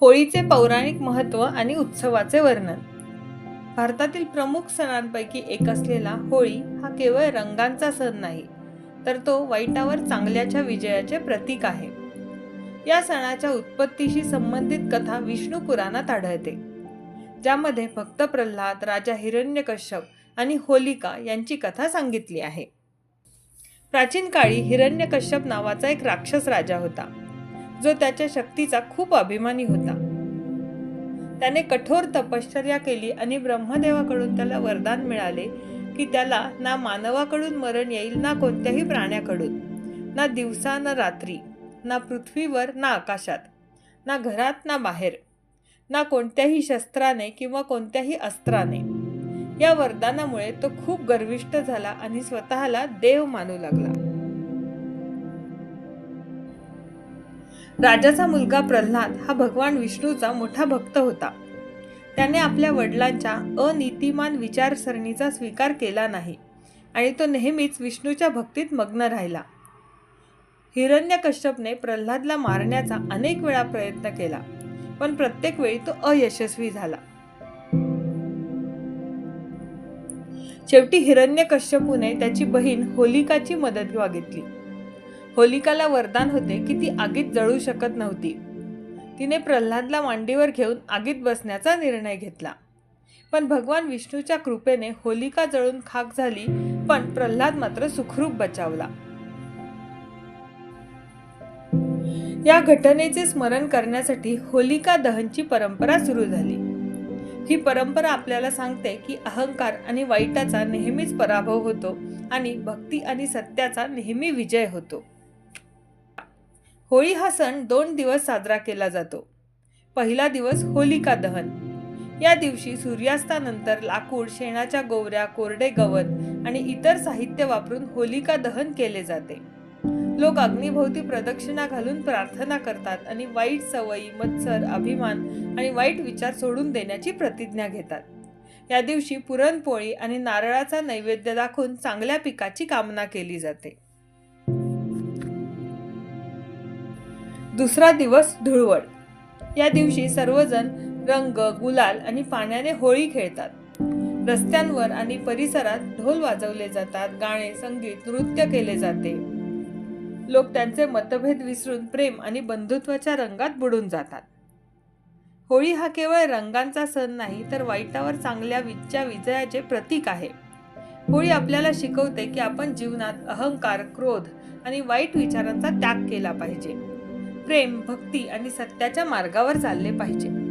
होळीचे पौराणिक महत्त्व आणि उत्सवाचे वर्णन. भारतातील प्रमुख सणांपैकी एक असलेला होळी हा केवळ रंगांचा सण नाही तर तो वाईटावर चांगल्याच्या विजयाचे प्रतीक आहे. या सणाच्या उत्पत्तीशी संबंधित कथा विष्णू पुराणात आढळते ज्यामध्ये भक्त प्रल्हाद राजा हिरण्यकश्यप आणि होलिका यांची कथा सांगितली आहे. प्राचीन काळी हिरण्यकश्यप नावाचा एक राक्षस राजा होता. जो त्याच्या शक्तीचा खूप अभिमानी होता. त्याने कठोर तपश्चर्या केली आणि ब्रह्मदेवाकडून त्याला वरदान मिळाले की त्याला ना मानवाकडून मरण येईल ना कोणत्याही प्राण्याकडून ना दिवसा ना रात्री ना पृथ्वीवर ना आकाशात ना घरात ना बाहेर ना कोणत्याही शस्त्राने किंवा कोणत्याही अस्त्राने. या वरदानामुळे तो खूप गर्विष्ट झाला आणि स्वतःला देव मानू लागला. राजाचा मुलगा प्रल्हाद हा भगवान विष्णूचा मोठा भक्त होता. त्याने आपल्या वडिलांच्या अनीतिमान विचारसरणीचा स्वीकार केला नाही आणि तो नेहमीच विष्णूच्या भक्तीत मग्न राहिला. हिरण्यकश्यपने प्रल्हादला मारण्याचा अनेक वेळा प्रयत्न केला पण प्रत्येक वेळी तो अयशस्वी झाला. शेवटी हिरण्यकश्यपूने त्याची बहीण होलिकाची मदत मागितली. होलिकाला वरदान होते की ती आगीत जळू शकत नव्हती. तिने प्रल्हादला मांडीवर घेऊन आगीत बसण्याचा निर्णय घेतला. पण भगवान विष्णूच्या कृपेने होलिका जळून खाक झाली पण प्रल्हाद मात्र सुखरूप बचावला. या घटनेचे स्मरण करण्यासाठी होलिका दहनची परंपरा सुरू झाली. ही परंपरा आपल्याला सांगते की अहंकार आणि वाईटाचा नेहमीच पराभव होतो आणि भक्ती आणि सत्याचा नेहमी विजय होतो. होळी हा सण दोन दिवस साजरा केला जातो. पहिला दिवस होलिका दहन. या दिवशी सूर्यास्तानंतर लाकूड शेणाच्या गोवऱ्या कोरडे गवत आणि इतर साहित्य वापरून होलिका दहन केले जाते. लोक अग्निभोवती प्रदक्षिणा घालून प्रार्थना करतात आणि वाईट सवयी मत्सर अभिमान आणि वाईट विचार सोडून देण्याची प्रतिज्ञा घेतात. या दिवशी पुरणपोळी आणि नारळाचा नैवेद्य दाखवून चांगल्या पिकाची कामना केली जाते. दुसरा दिवस धुळवड. या दिवशी सर्वजण रंग गुलाल आणि पाण्याने होळी खेळतात. रस्त्यांवर आणि परिसरात ढोल वाजवले जातात गाणे संगीत नृत्य केले जाते. लोक त्यांचे मतभेद विसरून प्रेम आणि बंधुत्वाच्या रंगात बुडून जातात. होळी हा केवळ रंगांचा सण नाही तर वाईटावर चांगल्या विजच्या विजयाचे प्रतीक आहे. होळी आपल्याला शिकवते की आपण जीवनात अहंकार क्रोध आणि वाईट विचारांचा त्याग केला पाहिजे. प्रेम भक्ती आणि सत्याच्या मार्गावर चालले पाहिजे.